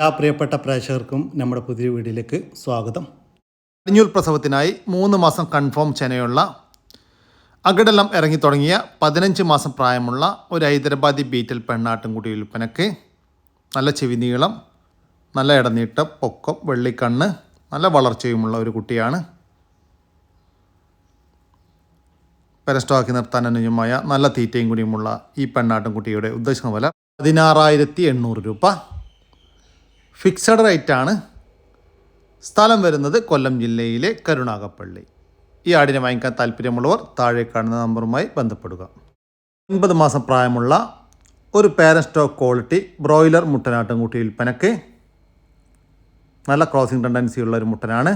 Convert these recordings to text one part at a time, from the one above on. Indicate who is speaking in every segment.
Speaker 1: എല്ലാ പ്രിയപ്പെട്ട പ്രേക്ഷകർക്കും നമ്മുടെ പുതിയ വീഡിയോയിലേക്ക് സ്വാഗതം.
Speaker 2: കടിഞ്ഞൂൽ പ്രസവത്തിനായി മൂന്ന് മാസം കൺഫേം ചെനയുള്ള അകടെല്ലാം ഇറങ്ങി തുടങ്ങിയ പതിനഞ്ച് മാസം പ്രായമുള്ള ഒരു ഹൈദരാബാദി ബീറ്റൽ പെണ്ണാട്ടുംകുടി വിൽപ്പനക്ക് നല്ല ചെവി നീളം നല്ല ഇടനീട്ട പൊക്കം വെള്ളിക്കണ്ണ് നല്ല വളർച്ചയുമുള്ള ഒരു കുട്ടിയാണ്. പെരസ്റ്റോക്കി നിർത്താൻ അനുയോജ്യമായ നല്ല തീറ്റയും കൂടിയുമുള്ള ഈ പെണ്ണാട്ടുംകുട്ടിയുടെ ഉദ്ദേശം വില പതിനാറായിരത്തി എണ്ണൂറ് രൂപ. ഫിക്സഡ് റേറ്റ് ആണ് സ്ഥലം വരുന്നത് കൊല്ലം ജില്ലയിലെ കരുണാകപ്പള്ളി. ഈ ആടിനെ വാങ്ങിക്കാൻ താല്പര്യമുള്ളവർ താഴെ കാണുന്ന നമ്പറുമായി ബന്ധപ്പെടുക. ഒൻപത് മാസം പ്രായമുള്ള ഒരു പാരൻ സ്റ്റോക്ക് ക്വാളിറ്റി ബ്രോയിലർ മുട്ടനാട്ടുംകുട്ടി വിൽപ്പനക്ക്. നല്ല ക്രോസിംഗ് ടെൻഡൻസി ഉള്ള ഒരു മുട്ടനാണ്.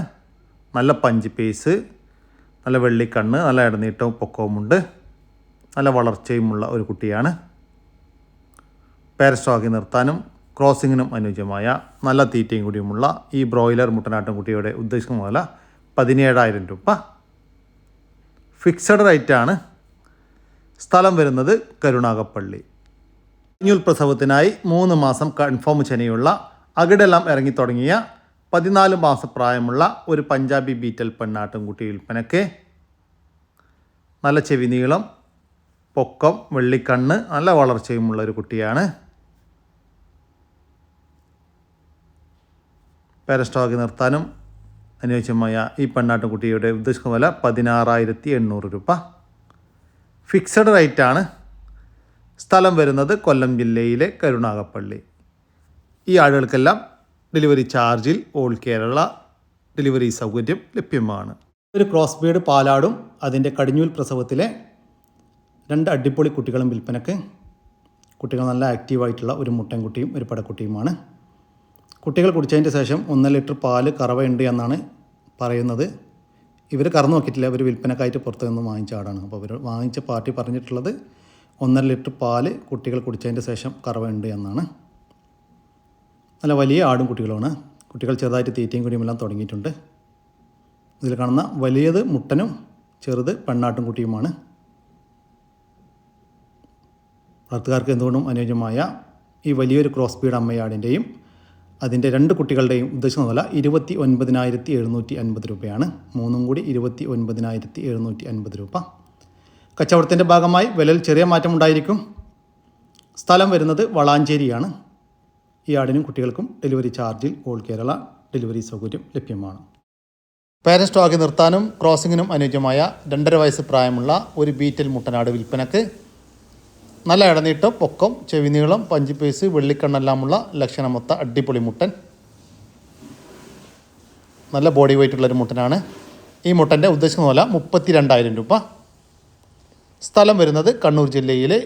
Speaker 2: നല്ല പഞ്ച് പീസ് നല്ല വെള്ളിക്കണ്ണ് നല്ല ഇടനീട്ടവും പൊക്കവുമുണ്ട്. നല്ല വളർച്ചയുമുള്ള ഒരു കുട്ടിയാണ്. പേരസ്റ്റോക്കി നിർത്താനും ക്രോസിങ്ങിനും അനുയോജ്യമായ നല്ല തീറ്റയും കൂടിയുമുള്ള ഈ ബ്രോയിലർ മുട്ടനാട്ടുംകുട്ടിയുടെ ഉദ്ദേശിക്കുന്ന വില പതിനേഴായിരം രൂപ. ഫിക്സഡ് റേറ്റാണ്. സ്ഥലം വരുന്നത് കരുണാകപ്പള്ളി കുഞ്ഞുൽ പ്രസവത്തിനായി മൂന്ന് മാസം കൺഫേം ചെനയുള്ള അകിടെല്ലാം ഇറങ്ങിത്തുടങ്ങിയ പതിനാല് മാസം പ്രായമുള്ള ഒരു പഞ്ചാബി ബീറ്റൽ പെണ്ണാട്ടുംകുട്ടി വിൽപ്പനയ്ക്ക് നല്ല ചെവി നീളം പൊക്കം വെള്ളിക്കണ്ണ് നല്ല വളർച്ചയുമുള്ള ഒരു കുട്ടിയാണ്. പാരസ്റ്റോക്കി നിർത്താനും അനുയോജ്യമായ ഈ പെണ്ണാട്ടുംകുട്ടിയുടെ ഉദ്ദേശിക്കുന്ന വില പതിനാറായിരത്തി എണ്ണൂറ് രൂപ ഫിക്സഡ് റേറ്റാണ് സ്ഥലം വരുന്നത് കൊല്ലം ജില്ലയിലെ കരുണാകപ്പള്ളി ഈ ആളുകൾക്കെല്ലാം ഡെലിവറി ചാർജിൽ ഓൾ കേരള ഡെലിവറി സൗകര്യം ലഭ്യമാണ്.
Speaker 1: ഒരു ക്രോസ് ബീഡ് പാലാടും അതിന്റെ കടിഞ്ഞൂൽ പ്രസവത്തിലെ രണ്ട് അടിപൊളി കുട്ടികളും വിൽപ്പനക്ക്. കുട്ടികൾ നല്ല ആക്റ്റീവായിട്ടുള്ള ഒരു മുട്ടൻകുട്ടിയും ഒരു പടക്കുട്ടിയുമാണ്. കുട്ടികൾ കുടിച്ചതിന്റെ ശേഷം ഒന്നര ലിറ്റർ പാൽ കറവയുണ്ട് എന്നാണ് പറയുന്നത്. ഇവർ കറന്നു നോക്കിയിട്ടില്ല. ഇവർ വിൽപ്പനക്കായിട്ട് പുറത്തു നിന്ന് വാങ്ങിച്ച ആടാണ് അപ്പോൾ ഇവർ വാങ്ങിച്ച പാർട്ടി പറഞ്ഞിട്ടുള്ളത് ഒന്നര ലിറ്റർ പാൽ കുട്ടികൾ കുടിച്ചതിന്റെ ശേഷം കറവയുണ്ട് എന്നാണ്. നല്ല വലിയ ആടും കുട്ടികളുമാണ്. കുട്ടികൾ ചെറുതായിട്ട് തീറ്റയും കുടിയുമെല്ലാം തുടങ്ങിയിട്ടുണ്ട്. ഇതിൽ കാണുന്ന വലിയത് മുട്ടനും ചെറുത് പെണ്ണാട്ടും കുട്ടിയുമാണ്. വളർത്തുകാർക്ക് എന്തുകൊണ്ടും അനുയോജ്യമായ ഈ വലിയൊരു ക്രോസ് ബീഡ് അമ്മയാടിന്റെയും അതിന്റെ രണ്ട് കുട്ടികളുടെയും ഉദ്ദേശിക്കുന്ന വില ഇരുപത്തി ഒൻപതിനായിരത്തി എഴുന്നൂറ്റി അൻപത് രൂപയാണ്. മൂന്നും കൂടി ഇരുപത്തി ഒൻപതിനായിരത്തി എഴുന്നൂറ്റി അൻപത് രൂപ. കച്ചവടത്തിന്റെ ഭാഗമായി വിലയിൽ ചെറിയ മാറ്റമുണ്ടായിരിക്കും സ്ഥലം വരുന്നത് വളാഞ്ചേരിയാണ്. ഈ ആടിനും കുട്ടികൾക്കും ഡെലിവറി ചാർജിൽ ഓൾ കേരള ഡെലിവറി സൗകര്യം ലഭ്യമാണ്.
Speaker 2: പേരൻസ് സ്റ്റോക്ക് നിർത്താനും ക്രോസിങ്ങിനും അനുയോജ്യമായ രണ്ടര വയസ്സ് പ്രായമുള്ള ഒരു ബീറ്റൽ മുട്ടനാട് വിൽപ്പനക്ക് നല്ല ഇടനീട്ടം പൊക്കം ചെവിനീളം പഞ്ചിപ്പേസ് വെള്ളിക്കണ്ണെല്ലാമുള്ള ലക്ഷണമൊത്ത അടിപൊളി മുട്ടൻ. നല്ല ബോഡി വെയിറ്റ് ഉള്ളൊരു മുട്ടനാണ്. ഈ മുട്ടന്റെ ഉദ്ദേശിക്കുന്ന മൂല മുപ്പത്തി രണ്ടായിരം രൂപ. സ്ഥലം വരുന്നത് കണ്ണൂർ ജില്ലയിലെ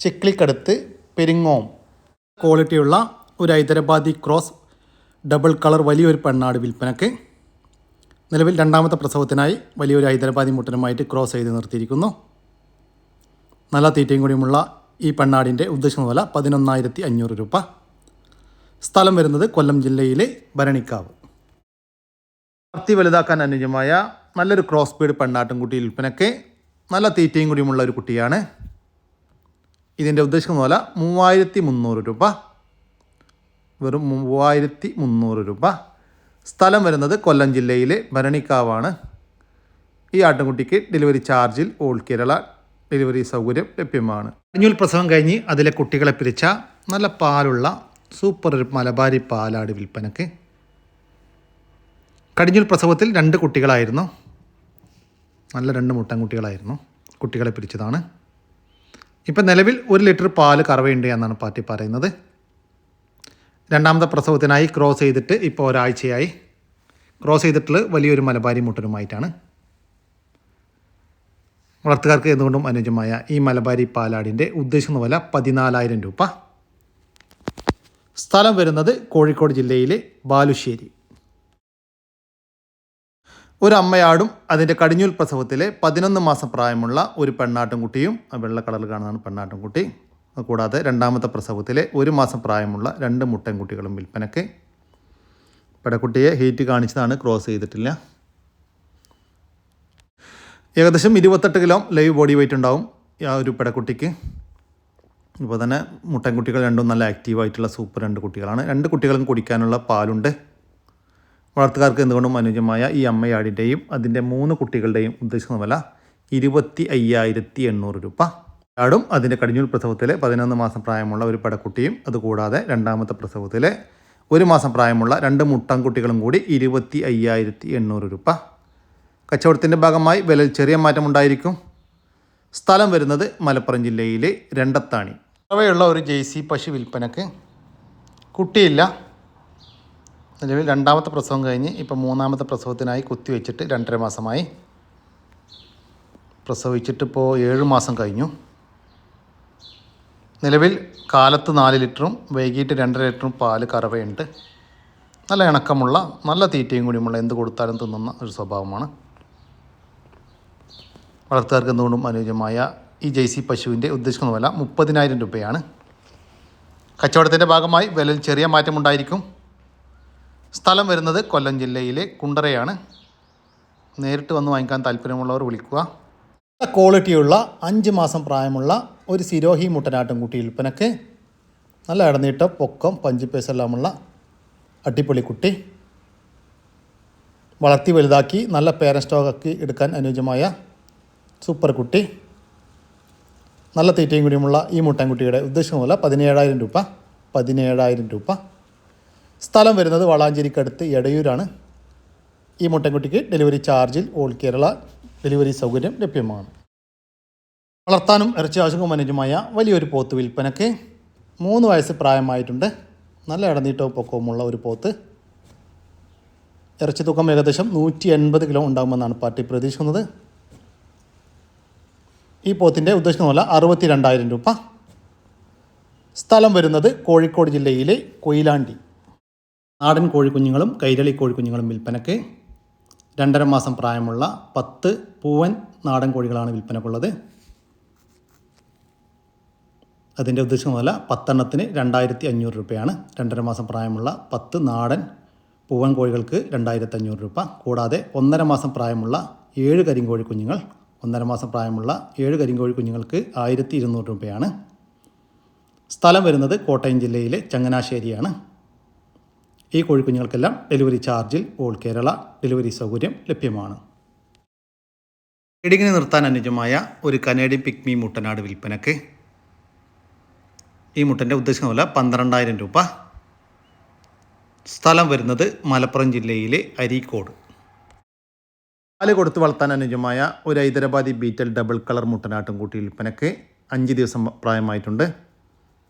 Speaker 2: ചിക്ലിക്കടുത്ത് പെരിങ്ങോം.
Speaker 1: ക്വാളിറ്റിയുള്ള ഒരു ഹൈദരാബാദി ക്രോസ് ഡബിൾ കളർ വലിയൊരു പെണ്ണാട് വിൽപ്പനക്ക്. നിലവിൽ രണ്ടാമത്തെ പ്രസവത്തിനായി വലിയൊരു ഹൈദരാബാദി മുട്ടനുമായിട്ട് ക്രോസ് ചെയ്ത് നിർത്തിയിരിക്കുന്നു. നല്ല തീറ്റയും കൂടിയുമുള്ള ഈ പെണ്ണാടിന്റെ ഉദ്ദേശിക്കുന്ന വില പതിനൊന്നായിരത്തി അഞ്ഞൂറ് രൂപ. സ്ഥലം വരുന്നത് കൊല്ലം ജില്ലയിലെ ഭരണിക്കാവ്.
Speaker 2: വളർത്തി വലുതാക്കാൻ അനുയോജ്യമായ നല്ലൊരു ക്രോസ് ബീഡ് പെണ്ണാട്ടും കുട്ടി വിൽപ്പനയ്ക്ക് നല്ല തീറ്റയും കൂടിയുമുള്ള ഒരു കുട്ടിയാണ്. ഇതിന്റെ ഉദ്ദേശിക്കുന്ന വില മൂവായിരത്തി മുന്നൂറ് രൂപ. വെറും മൂവായിരത്തി മുന്നൂറ് രൂപ. സ്ഥലം വരുന്നത് കൊല്ലം ജില്ലയിലെ ഭരണിക്കാവാണ്. ഈ ആട്ടുംകുട്ടിക്ക് ഡെലിവറി ചാർജിൽ ഓൾ കേരള ഡെലിവറി സൗകര്യം ലഭ്യമാണ്.
Speaker 1: കടിഞ്ഞൂൽ പ്രസവം കഴിഞ്ഞ് അതിലെ കുട്ടികളെ പിരിച്ച നല്ല പാലുള്ള സൂപ്പർ ഒരു മലബാരി പാലാട് വിൽപ്പനക്ക് കടിഞ്ഞൂൽ പ്രസവത്തിൽ രണ്ട് കുട്ടികളായിരുന്നു. നല്ല രണ്ട് മുട്ടൻകുട്ടികളായിരുന്നു കുട്ടികളെ പിരിച്ചതാണ്. ഇപ്പം നിലവിൽ ഒരു ലിറ്റർ പാൽ കറവയുണ്ട് എന്നാണ് പാർട്ടി പറയുന്നത്. രണ്ടാമത്തെ പ്രസവത്തിനായി ക്രോസ് ചെയ്തിട്ട് ഇപ്പോൾ ഒരാഴ്ചയായി. ക്രോസ് ചെയ്തിട്ടുള്ള വലിയൊരു മലബാരി മുട്ടനുമായിട്ടാണ്. വളർത്തുകാർക്ക് എന്തുകൊണ്ടും അനുയോജ്യമായ ഈ മലബാരി പാലാടിന്റെ ഉദ്ദേശിക്കുന്ന വില പതിനാലായിരം രൂപ. സ്ഥലം വരുന്നത് കോഴിക്കോട് ജില്ലയിലെ ബാലുശ്ശേരി.
Speaker 2: ഒരു അമ്മയാടും അതിന്റെ കടിഞ്ഞൂൽ പ്രസവത്തിലെ പതിനൊന്ന് മാസം പ്രായമുള്ള ഒരു പെണ്ണാട്ടുംകുട്ടിയും കുട്ടിയും വെള്ള കളറിൽ കാണുന്നതാണ് പെണ്ണാട്ടുംകുട്ടി. കൂടാതെ രണ്ടാമത്തെ പ്രസവത്തിലെ ഒരു മാസം പ്രായമുള്ള രണ്ട് മുട്ടൻകുട്ടികളും വിൽപ്പനയ്ക്ക്. പെടക്കുട്ടിയെ ഹീറ്റ് കാണിച്ചതാണ് ക്രോസ് ചെയ്തിട്ടില്ല. ഏകദേശം ഇരുപത്തെട്ട് കിലോ ലൈവ് ബോഡി വെയിറ്റ് ഉണ്ടാവും ആ ഒരു പെടക്കുട്ടിക്ക്. ഇപ്പോൾ തന്നെ മുട്ടൻകുട്ടികൾ രണ്ടും നല്ല ആക്റ്റീവായിട്ടുള്ള സൂപ്പർ രണ്ട് കുട്ടികളാണ്. രണ്ട് കുട്ടികളും കുടിക്കാനുള്ള പാലുണ്ട്. വളർത്തുകാർക്ക് എന്തുകൊണ്ടും അനുയോജ്യമായ ഈ അമ്മയാടിന്റെയും അതിന്റെ മൂന്ന് കുട്ടികളുടെയും ഉദ്ദേശിക്കുന്ന വില ഇരുപത്തി അയ്യായിരത്തി എണ്ണൂറ് രൂപ. ആടും അതിന്റെ കടിഞ്ഞൂൽ പ്രസവത്തിലെ പതിനൊന്ന് മാസം പ്രായമുള്ള ഒരു പടക്കുട്ടിയും അതുകൂടാതെ രണ്ടാമത്തെ പ്രസവത്തിലെ ഒരു മാസം പ്രായമുള്ള രണ്ട് മുട്ടൻകുട്ടികളും കൂടി ഇരുപത്തി അയ്യായിരത്തി എണ്ണൂറ് രൂപ. കച്ചവടത്തിന്റെ ഭാഗമായി വിലയിൽ ചെറിയ മാറ്റം ഉണ്ടായിരിക്കും. സ്ഥലം വരുന്നത് മലപ്പുറം ജില്ലയിലെ രണ്ടത്താണി. അവയുള്ള ഒരു ജെയ്സി പശു വിൽപ്പനക്ക് കുട്ടിയില്ല. നിലവിൽ രണ്ടാമത്തെ പ്രസവം കഴിഞ്ഞ് ഇപ്പം മൂന്നാമത്തെ പ്രസവത്തിനായി കുത്തിവെച്ചിട്ട് രണ്ടര മാസമായി. പ്രസവിച്ചിട്ടിപ്പോൾ ഏഴ് മാസം കഴിഞ്ഞു. നിലവിൽ കാലത്ത് നാല് ലിറ്ററും വൈകിട്ട് രണ്ടര ലിറ്ററും പാൽ കറവയുണ്ട്. നല്ല ഇണക്കമുള്ള നല്ല തീറ്റയും കൂടിയുമുള്ള എന്ത് കൊടുത്താലും തിന്നുന്ന ഒരു സ്വഭാവമാണ്. വളർത്തുകാർക്ക് എന്തുകൊണ്ടും അനുയോജ്യമായ ഈ ജെയ്സി പശുവിന്റെ ഉദ്ദേശിക്കുന്ന വില മുപ്പതിനായിരം രൂപയാണ്. കച്ചവടത്തിന്റെ ഭാഗമായി വിലയിൽ ചെറിയ മാറ്റമുണ്ടായിരിക്കും. സ്ഥലം വരുന്നത് കൊല്ലം ജില്ലയിലെ കുണ്ടറയാണ്. നേരിട്ട് വന്ന് വാങ്ങിക്കാൻ താല്പര്യമുള്ളവർ വിളിക്കുക.
Speaker 1: നല്ല ക്വാളിറ്റിയുള്ള അഞ്ച് മാസം പ്രായമുള്ള ഒരു സിരോഹി മുട്ടനാട്ടും കുട്ടി വിൽപ്പനക്ക്. നല്ല ഇടനീട്ട പൊക്കം പഞ്ചിപ്പേസെല്ലാമുള്ള അട്ടിപ്പൊളി കുട്ടി. വളർത്തി വലുതാക്കി നല്ല പേരൻ സ്റ്റോക്കാക്കി എടുക്കാൻ അനുയോജ്യമായ സൂപ്പർ കുട്ടി. നല്ല തീറ്റയും കൂടിയുമുള്ള ഈ മുട്ടൻകുട്ടിയുടെ ഉദ്ദേശം പോലെ പതിനേഴായിരം രൂപ പതിനേഴായിരം രൂപ. സ്ഥലം വരുന്നത് വളാഞ്ചേരിക്കടുത്ത് എടയൂരാണ്. ഈ മുട്ടൻകുട്ടിക്ക് ഡെലിവറി ചാർജിൽ ഓൾ കേരള ഡെലിവറി സൗകര്യം ലഭ്യമാണ്. വളർത്താനും ഇറച്ചി ആവശ്യവും അനുയോജ്യമായ വലിയൊരു പോത്ത് വിൽപ്പനയ്ക്ക് മൂന്ന് വയസ്സ് പ്രായമായിട്ടുണ്ട്. നല്ല ഇടനീട്ടവും പൊക്കവുമുള്ള ഒരു പോത്ത്. ഇറച്ചി തൂക്കം ഏകദേശം നൂറ്റി എൺപത് കിലോ ഉണ്ടാകുമെന്നാണ് പാർട്ടി പ്രതീക്ഷിക്കുന്നത്. ഈ പോത്തിന്റെ ഉദ്ദേശിക്കുന്ന പോലെ അറുപത്തി രണ്ടായിരം രൂപ. സ്ഥലം വരുന്നത് കോഴിക്കോട് ജില്ലയിലെ കൊയിലാണ്ടി. നാടൻ കോഴിക്കുഞ്ഞുങ്ങളും കൈരളി കോഴിക്കുഞ്ഞുങ്ങളും വിൽപ്പനയ്ക്ക് രണ്ടര മാസം പ്രായമുള്ള പത്ത് പൂവൻ നാടൻ കോഴികളാണ് വിൽപ്പനക്കുള്ളത്. അതിന്റെ ഉദ്ദേശം മുതല പത്തെണ്ണത്തിന് രണ്ടായിരത്തി അഞ്ഞൂറ് രൂപയാണ്. രണ്ടര മാസം പ്രായമുള്ള പത്ത് നാടൻ പൂവൻ കോഴികൾക്ക് രണ്ടായിരത്തി അഞ്ഞൂറ് രൂപ. കൂടാതെ ഒന്നര മാസം പ്രായമുള്ള ഏഴ് കരിങ്കോഴി കുഞ്ഞുങ്ങൾ ഒന്നര മാസം പ്രായമുള്ള ഏഴ് കരിങ്കോഴി കുഞ്ഞുങ്ങൾക്ക് ആയിരത്തി ഇരുന്നൂറ് രൂപയാണ്. സ്ഥലം വരുന്നത് കോട്ടയം ജില്ലയിലെ ചങ്ങനാശ്ശേരിയാണ്. ഈ കോഴിക്കുഞ്ഞുങ്ങൾക്കെല്ലാം ഡെലിവറി ചാർജിൽ ഓൾ കേരള ഡെലിവറി സൗകര്യം ലഭ്യമാണ്.
Speaker 2: ഇടിങ്ങിന് നിർത്താൻ അനുജമായ ഒരു കനേഡിയൻ പിക്മി മുട്ടനാട് വിൽപ്പനക്ക്. ഈ മുട്ടന്റെ ഉദ്ദേശം പോലെ പന്ത്രണ്ടായിരം രൂപ. സ്ഥലം വരുന്നത് മലപ്പുറം ജില്ലയിലെ അരീക്കോട്. പാൽ കൊടുത്ത് വളർത്താൻ അനുജമായ ഒരു ഹൈദരാബാദി ബീറ്റൽ ഡബിൾ കളർ മുട്ടനാട്ടും കൂട്ടി വിൽപ്പനക്ക് അഞ്ച് ദിവസം പ്രായമായിട്ടുണ്ട്.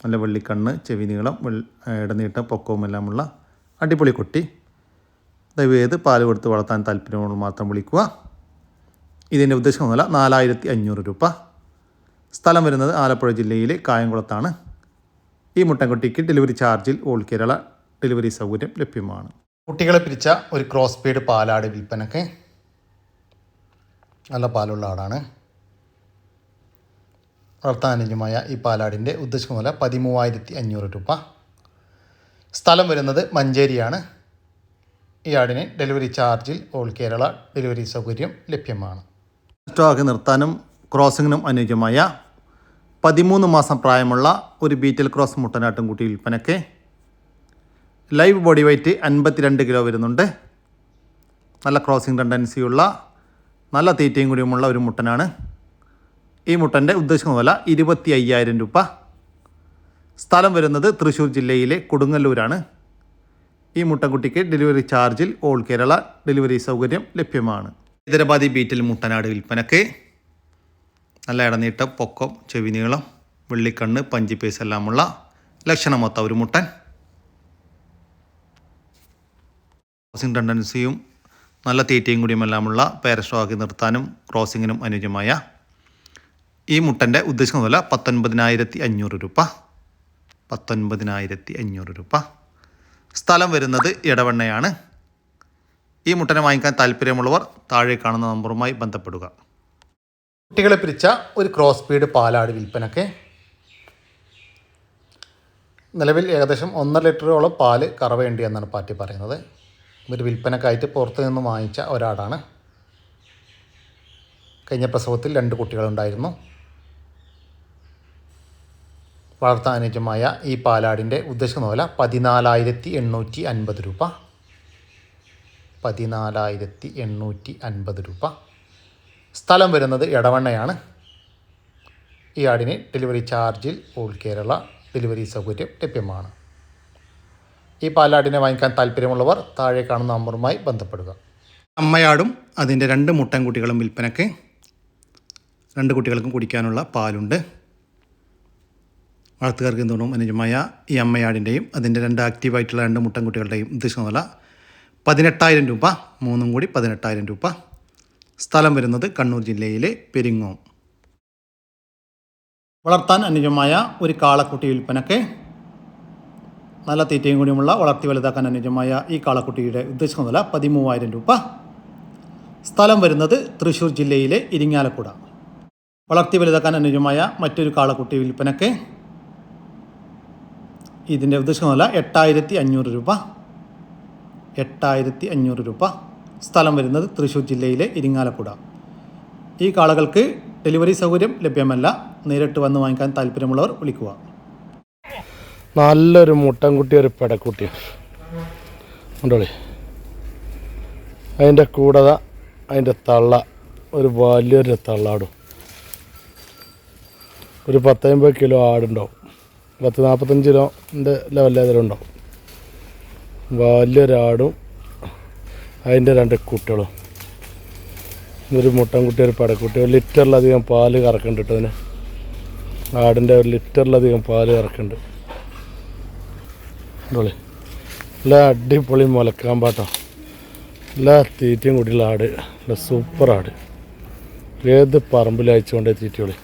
Speaker 2: നല്ല വെള്ളിക്കണ്ണ് ചെവി നീളം ഇടനീട്ട ഇടനീട്ടം പൊക്കവും എല്ലാമുള്ള അടിപൊളി കുട്ടി. ദയവേത് പാൽ കൊടുത്ത് വളർത്താൻ താല്പര്യമുള്ള മാത്രം വിളിക്കുക. ഇതിന്റെ ഉദ്ദേശം വില നാലായിരത്തി അഞ്ഞൂറ് രൂപ. സ്ഥലം വരുന്നത് ആലപ്പുഴ ജില്ലയിലെ കായംകുളത്താണ്. ഈ മുട്ടൻകുട്ടിക്ക് ഡെലിവറി ചാർജിൽ ഓൾ കേരള ഡെലിവറി സൗകര്യം ലഭ്യമാണ്.
Speaker 1: കുട്ടികളെ പിരിച്ച ഒരു ക്രോസ് പീഡ് പാലാട് വിൽപ്പനക്ക് നല്ല പാലുള്ള ആടാണ് വളർത്താൻ അനുയോജ്യമായ ഈ പാലാടിന്റെ ഉദ്ദേശിക്കുന്ന വില പതിമൂവായിരത്തി അഞ്ഞൂറ് രൂപ. സ്ഥലം വരുന്നത് മഞ്ചേരിയാണ്. ഈ ആടിന് ഡെലിവറി ചാർജിൽ ഓൾ കേരള ഡെലിവറി സൗകര്യം ലഭ്യമാണ്.
Speaker 2: സ്റ്റോക്ക് നിർത്താനും ക്രോസിങ്ങിനും അനുയോജ്യമായ പതിമൂന്ന് മാസം പ്രായമുള്ള ഒരു ബീറ്റൽ ക്രോസ് മുട്ടനാട്ടും കുട്ടി വിൽപ്പനയ്ക്ക് ലൈവ് ബോഡി വെയ്റ്റ് അൻപത്തിരണ്ട് കിലോ വരുന്നുണ്ട്. നല്ല ക്രോസിംഗ് ടെൻഡൻസിയുള്ള നല്ല തീറ്റയും കൂടിയുമുള്ള ഒരു മുട്ടനാണ്. ഈ മുട്ടന്റെ ഉദ്ദേശിക്കുന്ന വില ഇരുപത്തി അയ്യായിരം രൂപ. സ്ഥലം വരുന്നത് തൃശ്ശൂർ ജില്ലയിലെ കൊടുങ്ങല്ലൂരാണ്. ഈ മുട്ടൻകുട്ടിക്ക് ഡെലിവറി ചാർജിൽ ഓൾ കേരള ഡെലിവറി സൗകര്യം ലഭ്യമാണ്. ഹൈദരാബാദി ബീറ്റിൽ മുട്ടനാട് വിൽപ്പനക്ക് നല്ല ഇടനീട്ടം പൊക്കം ചെവിനീളം വെള്ളിക്കണ്ണ് പഞ്ചിപ്പേസ് എല്ലാമുള്ള ലക്ഷണമൊത്ത ഒരു മുട്ടൻ. ക്രോസിംഗ് ടെൻഡൻസിയും നല്ല തീറ്റയും കുടിയുമെല്ലാമുള്ള പേരസ്റ്റോക്കി നിർത്താനും ക്രോസിങ്ങിനും അനുയോജ്യമായ ഈ മുട്ടന്റെ ഉദ്ദേശിക്കുന്ന വില പത്തൊൻപതിനായിരത്തി അഞ്ഞൂറ് രൂപ. പത്തൊൻപതിനായിരത്തി അഞ്ഞൂറ് രൂപ. സ്ഥലം വരുന്നത് ഇടവണ്ണയാണ് ഈ മുട്ടനെ വാങ്ങിക്കാൻ താല്പര്യമുള്ളവർ താഴെ കാണുന്ന നമ്പറുമായി ബന്ധപ്പെടുക.
Speaker 1: കുട്ടികളെ പിരിച്ച ഒരു ക്രോസ് പീഡ് പാലാട് വിൽപ്പനക്ക്. നിലവിൽ ഏകദേശം ഒന്നര ലിറ്ററോളം പാൽ കറവേണ്ടി എന്നാണ് പാർട്ടി പറയുന്നത്. ഇവർ വിൽപ്പനക്കായിട്ട് പുറത്തു നിന്ന് വാങ്ങിച്ച ഒരാളാണ് കഴിഞ്ഞ പ്രസവത്തിൽ രണ്ട് കുട്ടികളുണ്ടായിരുന്നു.
Speaker 2: വളർത്താൻ അനുയോജ്യമായ ഈ പാലാടിന്റെ ഉദ്ദേശിക്കുന്ന പോലെ പതിനാലായിരത്തി എണ്ണൂറ്റി അൻപത് രൂപ. പതിനാലായിരത്തി എണ്ണൂറ്റി അൻപത് രൂപ. സ്ഥലം വരുന്നത് ഇടവണ്ണയാണ് ഈ ആടിന് ഡെലിവറി ചാർജിൽ ഓൾ കേരള ഡെലിവറി സൗകര്യം ലഭ്യമാണ്. ഈ പാലാടിനെ വാങ്ങിക്കാൻ താല്പര്യമുള്ളവർ താഴെ കാണുന്ന നമ്പറുമായി ബന്ധപ്പെടുക.
Speaker 1: അമ്മയാടും അതിന്റെ രണ്ട് മുട്ടൻകുട്ടികളും വിൽപ്പനയ്ക്ക് രണ്ട് കുട്ടികൾക്കും കുടിക്കാനുള്ള പാലുണ്ട്. വളർത്തുകാർക്ക് തോന്നും അനുജമായ ഈ അമ്മയാടിന്റെയും അതിന്റെ രണ്ട് ആക്റ്റീവായിട്ടുള്ള രണ്ട് മുട്ടൻകുട്ടികളുടെയും ഉദ്ദേശം വില പതിനെട്ടായിരം രൂപ മൂന്നും കൂടി പതിനെട്ടായിരം രൂപ. സ്ഥലം വരുന്നത് കണ്ണൂർ ജില്ലയിലെ പെരിങ്ങോം. വളർത്താൻ അനുജമായ ഒരു കാളക്കുട്ടി വിൽപ്പനയ്ക്ക് നല്ല തീറ്റയും കൂടിയുമുള്ള വളർത്തി വലുതാക്കാൻ അനുയോജ്യമായ ഈ കാളക്കുട്ടിയുടെ ഉദ്ദേശിക്കുന്ന വില പതിമൂവായിരം രൂപ. സ്ഥലം വരുന്നത് തൃശ്ശൂർ ജില്ലയിലെ ഇരിങ്ങാലക്കുട. വളർത്തി വലുതാക്കാൻ അനുയോജ്യമായ മറ്റൊരു കാളക്കുട്ടി വിൽപ്പനയ്ക്ക് ഇതിന്റെ ഉദ്ദേശിക്കുന്ന വില എട്ടായിരത്തി അഞ്ഞൂറ് രൂപ. എട്ടായിരത്തി അഞ്ഞൂറ് രൂപ. സ്ഥലം വരുന്നത് തൃശ്ശൂർ ജില്ലയിലെ ഇരിങ്ങാലക്കുട. ഈ കാളകൾക്ക് ഡെലിവറി സൗകര്യം ലഭ്യമല്ല. നേരിട്ട് വന്ന് വാങ്ങിക്കാൻ താല്പര്യമുള്ളവർ വിളിക്കുക.
Speaker 3: നല്ലൊരു മുട്ടൻകുട്ടി ഒരു പെടക്കുട്ടി ഉണ്ടോളി അതിന്റെ കൂടത അതിന്റെ തള്ള ഒരു വലിയൊരു തള്ളാടും. ഒരു പത്തമ്പത് കിലോ ആടുണ്ടാവും. പത്ത് നാൽപ്പത്തഞ്ച് കിലോന്റെ ലെവലേതെങ്കിലും ഉണ്ടാവും വലിയൊരാടും അതിന്റെ രണ്ട് കുട്ടികളും. ഒരു മുട്ടൻകുട്ടി ഒരു പടക്കുട്ടി. ഒരു ലിറ്ററിലധികം പാൽ കറക്കുന്നുണ്ട് കേട്ടോ അതിന് ആടിന്റെ ഒരു ലിറ്ററിലധികം പാൽ കറക്കുന്നുണ്ട്. ഉണ്ടോളി നല്ല അടിപൊളി മുലക്കാൻ പാട്ടോ. എല്ലാ തീറ്റയും കൂടിയുള്ള ആട്. നല്ല സൂപ്പർ ആട്. ഏത് പറമ്പിൽ അയച്ചുകൊണ്ടേ തീറ്റയോളി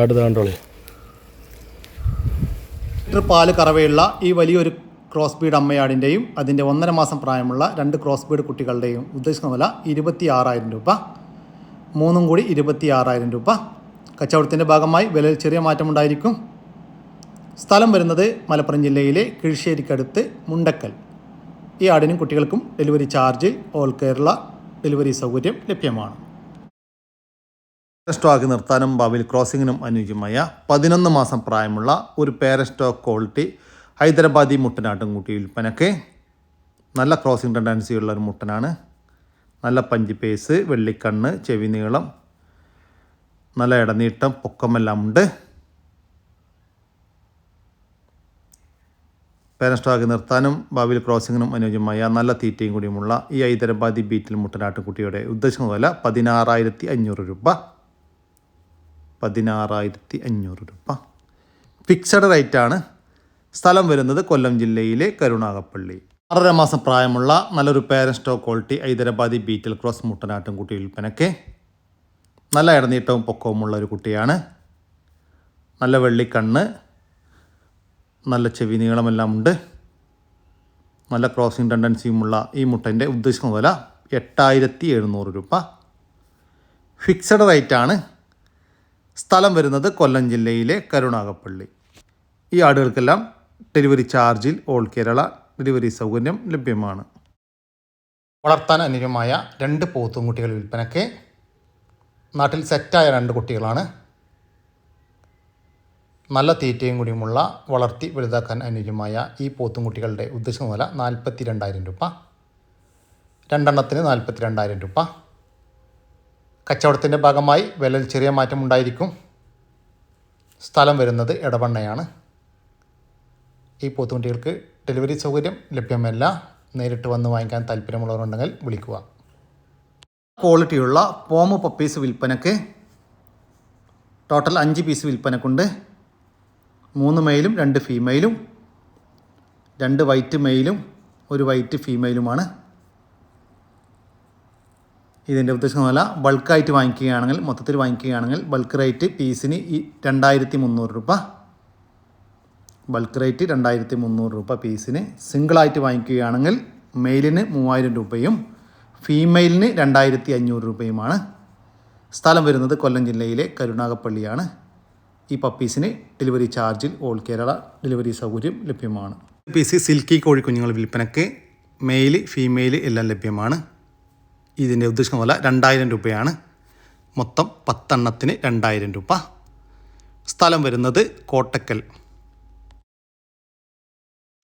Speaker 3: ആട് താണ്ടോളി.
Speaker 1: പാൽ കറവയുള്ള ഈ വലിയൊരു ക്രോസ് ബീഡ് അമ്മയാടിന്റെയും അതിന്റെ ഒന്നര മാസം പ്രായമുള്ള രണ്ട് ക്രോസ് ബീഡ് കുട്ടികളുടെയും ഉദ്ദേശിക്കുന്ന വില ഇരുപത്തി ആറായിരം രൂപ. മൂന്നും കൂടി ഇരുപത്തി ആറായിരം രൂപ. കച്ചവടത്തിന്റെ ഭാഗമായി വിലയിൽ ചെറിയ മാറ്റമുണ്ടായിരിക്കും. സ്ഥലം വരുന്നത് മലപ്പുറം ജില്ലയിലെ കിഴിശ്ശേരിക്കടുത്ത് മുണ്ടക്കൽ. ഈ ആടിനും കുട്ടികൾക്കും delivery charge all Kerala delivery സൗകര്യം ലഭ്യമാണ്.
Speaker 2: സ്റ്റോക്ക് നിർത്താനും ഭാവിയിൽ ക്രോസിങ്ങിനും അനുയോജ്യമായ പതിനൊന്ന് മാസം പ്രായമുള്ള ഒരു പേര സ്റ്റോക്ക് ക്വാളിറ്റി ഹൈദരാബാദി മുട്ടനാട്ടും കൂട്ടി വിൽപ്പനക്ക് നല്ല ക്രോസിംഗ് ടെൻഡൻസിയുള്ള ഒരു മുട്ടനാണ്. നല്ല പഞ്ചി പേസ് വെള്ളിക്കണ്ണ് ചെവി നീളം നല്ല ഇടനീട്ടം പൊക്കമെല്ലാം ഉണ്ട്. പേരൻ നിർത്താനും ഭാവിയിൽ ക്രോസിങ്ങിനും അനുയോജ്യമായ നല്ല തീറ്റയും കൂടിയുമുള്ള ഈ ഹൈദരാബാദി ബീറ്റിൽ മുട്ടനാട്ടുകുട്ടിയുടെ ഉദ്ദേശിക്കുന്ന വില പതിനാറായിരത്തി അഞ്ഞൂറ് രൂപ. പതിനാറായിരത്തി അഞ്ഞൂറ് രൂപ. ഫിക്സഡ് റേറ്റാണ്. സ്ഥലം വരുന്നത് കൊല്ലം ജില്ലയിലെ കരുണാകപ്പള്ളി ആറര മാസം പ്രായമുള്ള നല്ലൊരു parent stock quality Hyderabadi Beetal cross മുട്ടനാട്ടും കുട്ടി വിൽപ്പനയ്ക്ക് നല്ല ഇടനീട്ടവും പൊക്കവുമുള്ള ഒരു കുട്ടിയാണ്. നല്ല വെള്ളിക്കണ്ണ് നല്ല ചെവി നീളമെല്ലാം ഉണ്ട്. നല്ല ക്രോസിംഗ് ടെൻഡൻസിയുമുള്ള ഈ മുട്ടന്റെ ഉദ്ദേശിക്കുന്ന വില എട്ടായിരത്തി എഴുന്നൂറ് രൂപ ഫിക്സഡ് റേറ്റാണ് സ്ഥലം വരുന്നത് കൊല്ലം ജില്ലയിലെ കരുണാകപ്പള്ളി ഈ ആടുകൾക്കെല്ലാം ഡെലിവറി ചാർജിൽ ഓൾ കേരള ഡെലിവറി സൗകര്യം ലഭ്യമാണ്. വളർത്താൻ അനുയോജ്യമായ രണ്ട് പോത്തും കുട്ടികൾ വിൽപ്പനയ്ക്ക് നാട്ടിൽ സെറ്റായ രണ്ട് കുട്ടികളാണ്. നല്ല തീറ്റയും കൂടിയുമുള്ള വളർത്തി വലുതാക്കാൻ അനുയോജ്യമായ ഈ പോത്തുംകുട്ടികളുടെ ഉദ്ദേശ വില നാൽപ്പത്തി രണ്ടായിരം രൂപ. രണ്ടെണ്ണത്തിന് നാൽപ്പത്തി രണ്ടായിരം രൂപ. കച്ചവടത്തിന്റെ ഭാഗമായി വിലയിൽ ചെറിയ മാറ്റം ഉണ്ടായിരിക്കും. സ്ഥലം വരുന്നത് ഇടവണ്ണയാണ് ഈ പോത്തുകുട്ടികൾക്ക് ഡെലിവറി സൗകര്യം ലഭ്യമല്ല. നേരിട്ട് വന്ന് വാങ്ങിക്കാൻ താല്പര്യമുള്ളവരുണ്ടെങ്കിൽ വിളിക്കുക. ക്വാളിറ്റിയുള്ള പോമ പപ്പീസ് വിൽപ്പനക്ക് ടോട്ടൽ അഞ്ച് പീസ് വിൽപ്പനക്കുണ്ട്. മൂന്ന് മെയിലും രണ്ട് ഫീമെയിലും രണ്ട് വൈറ്റ് മെയിലും ഒരു വൈറ്റ് ഫീമെയിലുമാണ് ഇതിന്റെ ഉദ്ദേശം വില ബൾക്കായിട്ട് വാങ്ങിക്കുകയാണെങ്കിൽ മൊത്തത്തിൽ വാങ്ങിക്കുകയാണെങ്കിൽ ബൾക്ക് റേറ്റ് പീസിന് ഈ രണ്ടായിരത്തി മുന്നൂറ് രൂപ ബൾക്ക് റേറ്റ് രണ്ടായിരത്തി മുന്നൂറ് രൂപ പീസിന് സിംഗിളായിട്ട് വാങ്ങിക്കുകയാണെങ്കിൽ മെയിലിന് മൂവായിരം രൂപയും ഫീമെയിലിന് രണ്ടായിരത്തി അഞ്ഞൂറ് രൂപയുമാണ്. സ്ഥലം വരുന്നത് കൊല്ലം ജില്ലയിലെ കരുണാകപ്പള്ളിയാണ് ഈ പപ്പീസിന് ഡെലിവറി ചാർജിൽ ഓൾ കേരള ഡെലിവറി സൗകര്യം ലഭ്യമാണ്. പീസ് സിൽക്കി കോഴിക്കുഞ്ഞുങ്ങൾ വിൽപ്പനയ്ക്ക് മെയിൽ ഫീമെയിൽ എല്ലാം ലഭ്യമാണ്. ഇതിന്റെ ഉദ്ദേശം വില രണ്ടായിരം രൂപയാണ്. മൊത്തം പത്തെണ്ണത്തിന് രണ്ടായിരം രൂപ. സ്ഥലം വരുന്നത് കോട്ടക്കൽ.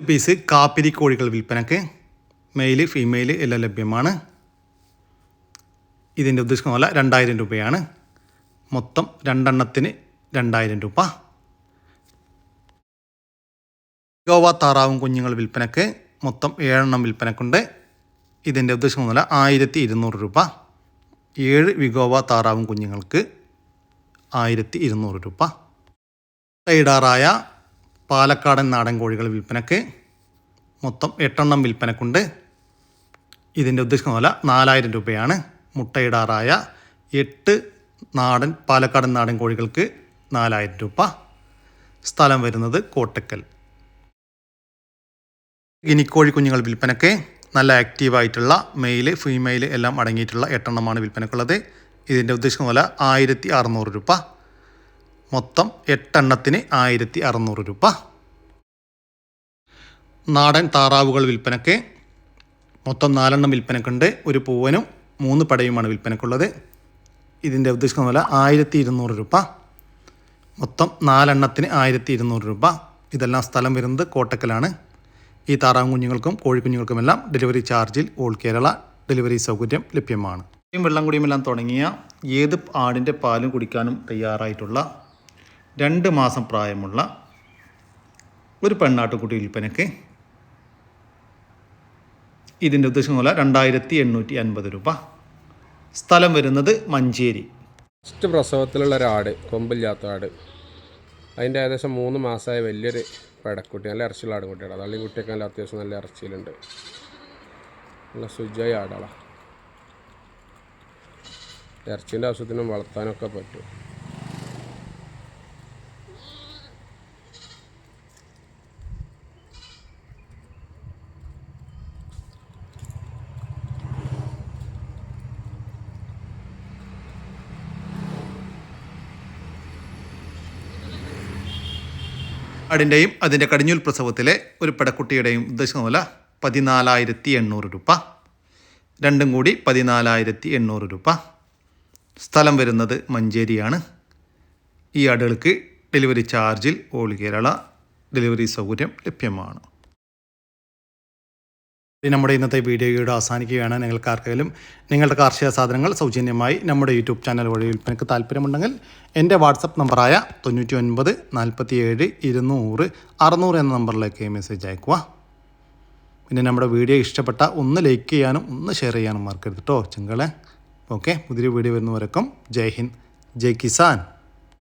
Speaker 2: പീസ് കാപ്പിരി കോഴികൾ വിൽപ്പനയ്ക്ക് മെയിൽ ഫീമെയിൽ എല്ലാം ലഭ്യമാണ്. ഇതിന്റെ ഉദ്ദേശിക്കുന്ന പോലെ രണ്ടായിരം രൂപയാണ്. മൊത്തം രണ്ടെണ്ണത്തിന് രണ്ടായിരം രൂപ. ഗോവ താറാവും കുഞ്ഞുങ്ങൾ വിൽപ്പനക്ക് മൊത്തം ഏഴെണ്ണം വിൽപ്പനക്കുണ്ട്. ഇതിന്റെ ഉദ്ദേശിക്കുന്ന പോലെ ആയിരത്തി ഇരുന്നൂറ് രൂപ. ഏഴ് വിഗോവ താറാവും കുഞ്ഞുങ്ങൾക്ക് ആയിരത്തി ഇരുന്നൂറ് രൂപ. ടൈഡാറായ പാലക്കാടൻ നാടൻ കോഴികൾ വിൽപ്പനക്ക് മൊത്തം എട്ടെണ്ണം വിൽപ്പനക്കുണ്ട്. ഇതിന്റെ ഉദ്ദേശിക്കുന്ന പോലെ നാലായിരം രൂപയാണ്. മുട്ടയിടാറായ എട്ട് നാടൻ പാലക്കാടൻ നാടൻ കോഴികൾക്ക് നാലായിരം രൂപ. സ്ഥലം വരുന്നത് കോട്ടക്കൽ. ഗിനിക്കോഴി കുഞ്ഞുങ്ങൾ വിൽപ്പനയ്ക്ക് നല്ല ആക്റ്റീവായിട്ടുള്ള മെയിൽ ഫീമെയിൽ എല്ലാം അടങ്ങിയിട്ടുള്ള എട്ടെണ്ണമാണ് വിൽപ്പനക്കുള്ളത്. ഇതിന്റെ ഉദ്ദേശിക്കുന്ന പോലെ ആയിരത്തി അറുന്നൂറ് രൂപ. മൊത്തം എട്ടെണ്ണത്തിന് ആയിരത്തി അറുന്നൂറ് രൂപ. നാടൻ താറാവുകൾ വിൽപ്പനയ്ക്ക് മൊത്തം നാലെണ്ണം വിൽപ്പനക്കുണ്ട്. ഒരു പൂവനും മൂന്ന് പടയുമാണ് വിൽപ്പനക്കുള്ളത്. ഇതിന്റെ ഉദ്ദേശിക്കുന്ന പോലെ ആയിരത്തി ഇരുന്നൂറ് രൂപ. മൊത്തം നാലെണ്ണത്തിന് ആയിരത്തി ഇരുന്നൂറ് രൂപ. ഇതെല്ലാം സ്ഥലം വരുന്നത് കോട്ടക്കലാണ്. ഈ താറാവ് കുഞ്ഞുങ്ങൾക്കും കോഴിക്കുഞ്ഞുങ്ങൾക്കുമെല്ലാം ഡെലിവറി ചാർജിൽ ഓൾ കേരള ഡെലിവറി സൗകര്യം ലഭ്യമാണ്. വെള്ളം കുടിയുമെല്ലാം തുടങ്ങിയ ഏത് ആടിന്റെ പാലും കുടിക്കാനും തയ്യാറായിട്ടുള്ള രണ്ട് മാസം പ്രായമുള്ള ഒരു പെണ്ണാട്ടുകുട്ടി വിൽപ്പനയ്ക്ക് ഇതിന്റെ ഉദ്ദേശം പോലെ രണ്ടായിരത്തി എണ്ണൂറ്റി അൻപത് രൂപ. സ്ഥലം വരുന്നത് മഞ്ചേരി.
Speaker 4: ഫസ്റ്റ് പ്രസവത്തിലുള്ള ഒരാട് കൊമ്പില്ലാത്ത ആട്. അതിന്റെ ഏകദേശം മൂന്ന് മാസമായ വലിയൊരു പടക്കുട്ടി നല്ല ഇറച്ചിയുള്ള ആട് കുട്ടിയാണ് തള്ളിയും കുട്ടിയൊക്കെ നല്ല അത്യാവശ്യം നല്ല ഇറച്ചിയിലുണ്ട്. നല്ല ശുചിയായ ആടാളാണ് ഇറച്ചിന്റെ ആവശ്യത്തിനും വളർത്താനൊക്കെ പറ്റും.
Speaker 2: ആടിന്റെയും അതിന്റെ കടിഞ്ഞൂൽ പ്രസവത്തിലെ ഒരു പെടക്കുട്ടിയുടെയും ഉദ്ദേശിക്കുന്ന പോലെ പതിനാലായിരത്തി എണ്ണൂറ് രൂപ. രണ്ടും കൂടി പതിനാലായിരത്തി എണ്ണൂറ് രൂപ. സ്ഥലം വരുന്നത് മഞ്ചേരിയാണ്. ഈ ആടുകൾക്ക് ഡെലിവറി ചാർജിൽ ഓൾ കേരള ഡെലിവറി സൗകര്യം ലഭ്യമാണ്. നമ്മുടെ ഇന്നത്തെ വീഡിയോയുടെ അവസാനിക്കുകയാണ്. നിങ്ങൾക്ക് ആർക്കെങ്കിലും നിങ്ങളുടെ കാർഷിക സാധനങ്ങൾ സൗജന്യമായി നമ്മുടെ യൂട്യൂബ് ചാനൽ വഴി വിൽപ്പനയ്ക്ക് താല്പര്യമുണ്ടെങ്കിൽ എന്റെ വാട്സപ്പ് നമ്പറായ തൊണ്ണൂറ്റി ഒൻപത് നാൽപ്പത്തി ഏഴ് ഇരുന്നൂറ് അറുന്നൂറ് എന്ന നമ്പറിലേക്ക് മെസ്സേജ് അയക്കുക പിന്നെ നമ്മുടെ വീഡിയോ ഇഷ്ടപ്പെട്ട ഒന്ന് ലൈക്ക് ചെയ്യാനും ഒന്ന് ഷെയർ ചെയ്യാനും മറക്കരുത് കേട്ടോ ചെങ്കളെ. ഓക്കെ പുതിയ വീഡിയോ വരുന്നവരൊക്കെ ജയ് ഹിന്ദ് ജയ് കിസാൻ.